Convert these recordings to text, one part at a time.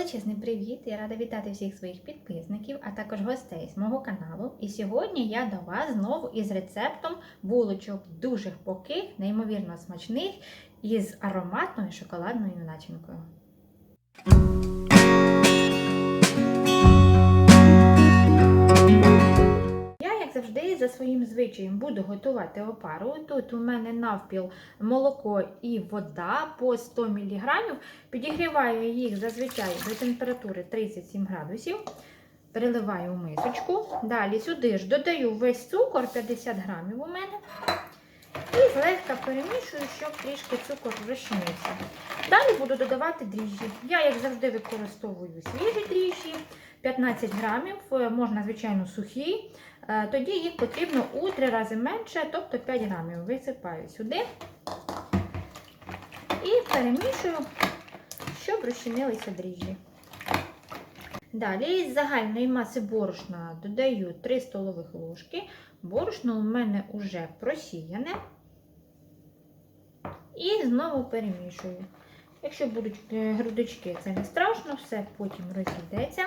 Величезний привіт! Я рада вітати всіх своїх підписників, а також гостей з мого каналу. І сьогодні я до вас знову із рецептом булочок дуже поких, неймовірно смачних із ароматною шоколадною начинкою. За своїм звичаєм буду готувати опару. Тут у мене навпіл молоко і вода по 100 мг. Підігріваю їх зазвичай до температури 37 градусів. Переливаю в мисочку. Далі сюди ж додаю весь цукор 50 грамів у мене. І злегка перемішую, щоб трішки цукор розчинився. Далі буду додавати дріжджі. Я, як завжди, використовую свіжі дріжджі. 15 грамів, е, можна, звичайно, сухі. Е, Тоді їх потрібно у 3 рази менше, тобто 5 грамів. Висипаю сюди і перемішую, щоб розчинилися дріжджі. Далі з загальної маси борошна додаю 3 столових ложки. Борошно у мене вже просіяне. І знову перемішую. Якщо будуть е, грудочки, це не страшно, все потім розійдеться.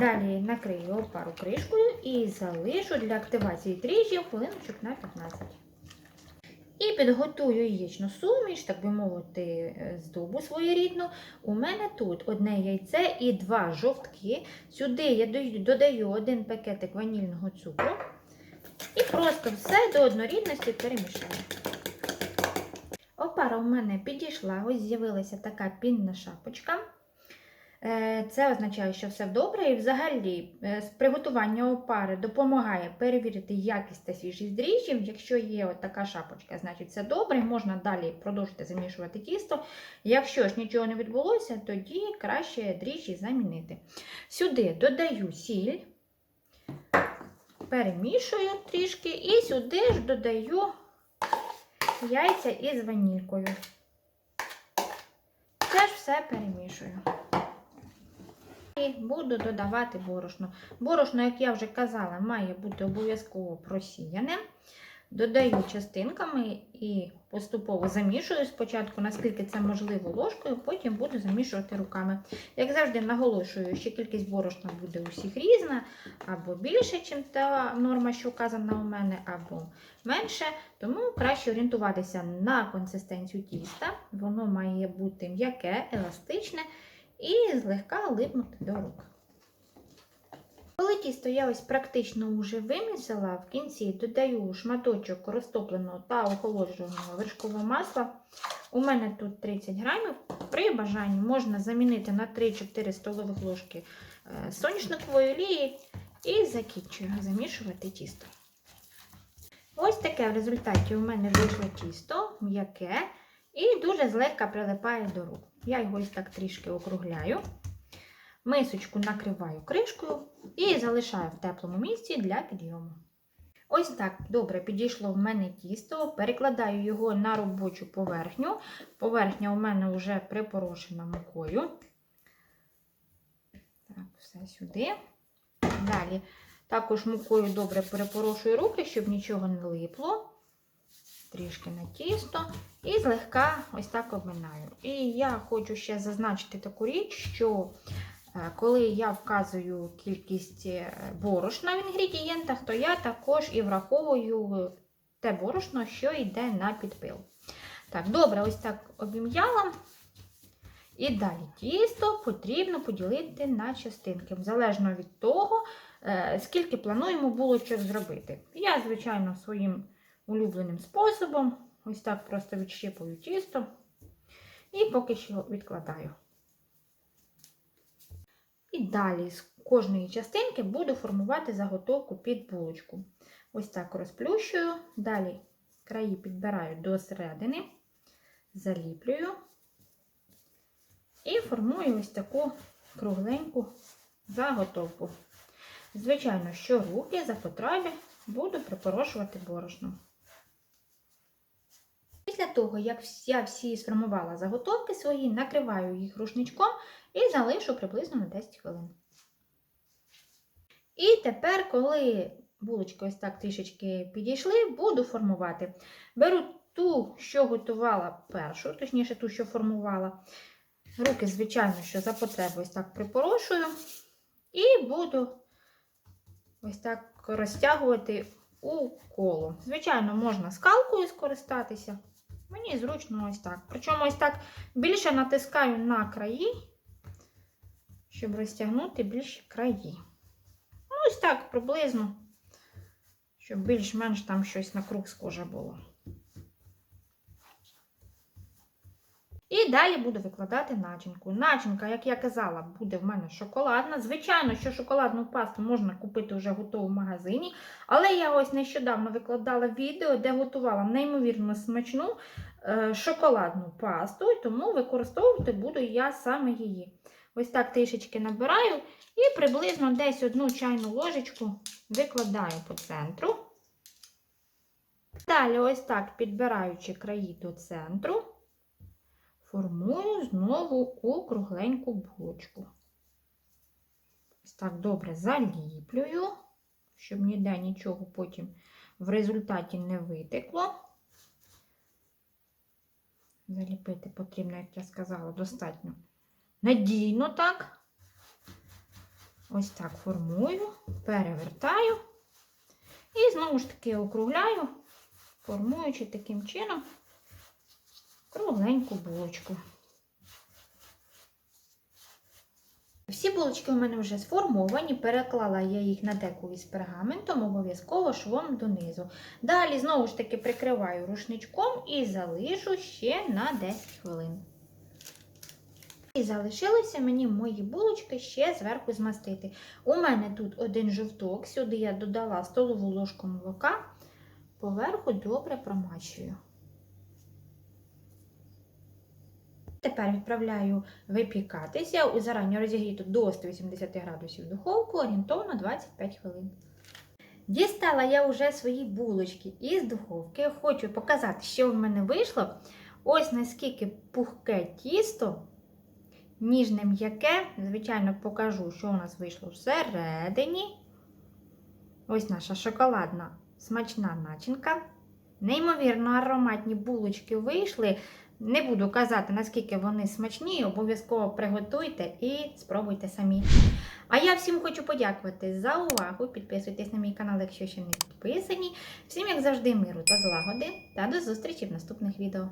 Далі накрию опару кришкою і залишу для активації дріжджів хвилиночок на 15. І підготую яєчну суміш, так би мовити, здобу своєрідну. У мене тут одне яйце і два жовтки. Сюди я додаю один пакетик ванільного цукру. І просто все до однорідності перемішаю. Опара у мене підійшла, ось з'явилася така пінна шапочка. Е, Це означає, що все добре. І взагалі е, приготування опари допомагає перевірити якість та свіжість дріжджів. Якщо є от така шапочка, значить все добре. Можна далі продовжити замішувати тісто. Якщо ж нічого не відбулося, тоді краще дріжджі замінити. Сюди додаю сіль, перемішую трішки, і сюди ж додаю яйця із ванількою. Теж все перемішую. І буду додавати борошно. Борошно, як я вже казала, має бути обов'язково просіяне. Додаю частинками і поступово замішую спочатку, наскільки це можливо, ложкою, потім буду замішувати руками. Як завжди, наголошую, що кількість борошна буде у всіх різна, або більше, ніж та норма, що вказана у мене, або менше. Тому краще орієнтуватися на консистенцію тіста. Воно має бути м'яке, еластичне і злегка липнути до рук. Коли тісто я ось практично вже вимісила, в кінці додаю шматочок розтопленого та охолодженого вершкового масла. У мене тут 30 грамів. При бажанні можна замінити на 3-4 столових ложки соняшникової олії і закінчую замішувати тісто. Ось таке в результаті у мене вийшло тісто м'яке і дуже злегка прилипає до рук. Я його ось так трішки округляю. Мисочку накриваю кришкою і залишаю в теплому місці для підйому. Ось так добре підійшло в мене тісто, перекладаю його на робочу поверхню. Поверхня у мене вже припорошена мукою. Так, все сюди. Далі також мукою добре перепорошую руки, щоб нічого не липло. Трішки на тісто і злегка ось так обминаю. І я хочу ще зазначити таку річ, що коли я вказую кількість борошна в інгредієнтах, то я також і враховую те борошно, що йде на підпил. Так, добре, ось так обім'яла. І далі тісто потрібно поділити на частинки, залежно від того, скільки плануємо булочок зробити. Я, звичайно, своїм улюбленим способом, ось так просто відщипую тісто і поки що відкладаю. І далі з кожної частинки буду формувати заготовку під булочку. Ось так розплющую, далі краї підбираю до середини, заліплюю і формую ось таку кругленьку заготовку. Звичайно, що руки за потреби буду припорошувати борошном. Після того, як я всі сформувала заготовки свої, накриваю їх рушничком і залишу приблизно на 10 хвилин. І тепер, коли булочки ось так трішечки підійшли, буду формувати. Беру ту, що готувала першу, точніше, ту, що формувала. Руки, звичайно, що за потреби ось так припорошую. І буду ось так розтягувати у коло. Звичайно, можна скалкою скористатися. Мені зручно ось так. Причому ось так більше натискаю на краї, щоб розтягнути більші краї. Ну, ось так приблизно, щоб більш-менш там щось на круг схоже було. І далі буду викладати начинку. Начинка, як я казала, буде в мене шоколадна. Звичайно, що шоколадну пасту можна купити вже готову в магазині. Але я ось нещодавно викладала відео, де готувала неймовірно смачну е, шоколадну пасту, тому використовувати буду я саме її. Ось так трішечки набираю і приблизно десь одну чайну ложечку викладаю по центру. Далі, ось так, підбираючи краї до центру, формую знову у кругленьку булочку. Ось так добре заліплюю, щоб ніде нічого потім в результаті не витекло. Заліпити потрібно, як я сказала, достатньо надійно так. Ось так формую, перевертаю і знову ж таки округляю, формуючи таким чином кругленьку булочку. Всі булочки у мене вже сформовані, переклала я їх на деку із пергаментом, обов'язково швом донизу. Далі, знову ж таки, прикриваю рушничком і залишу ще на 10 хвилин. І залишилося мені мої булочки ще зверху змастити. У мене тут один жовток, сюди я додала столову ложку молока, поверху добре промачую. Тепер відправляю випікатися у зарані розігріту до 180 градусів духовку орієнтовно 25 хвилин. Дістала я вже свої булочки із духовки. Хочу показати, що в мене вийшло. Ось наскільки пухке тісто, ніжне м'яке. Звичайно, покажу, що у нас вийшло всередині. Ось наша шоколадна смачна начинка. Неймовірно, ароматні булочки вийшли. Не буду казати, наскільки вони смачні, обов'язково приготуйте і спробуйте самі. А я всім хочу подякувати за увагу. Підписуйтесь на мій канал, якщо ще не підписані. Всім, як завжди, миру та злагоди. Та до зустрічі в наступних відео.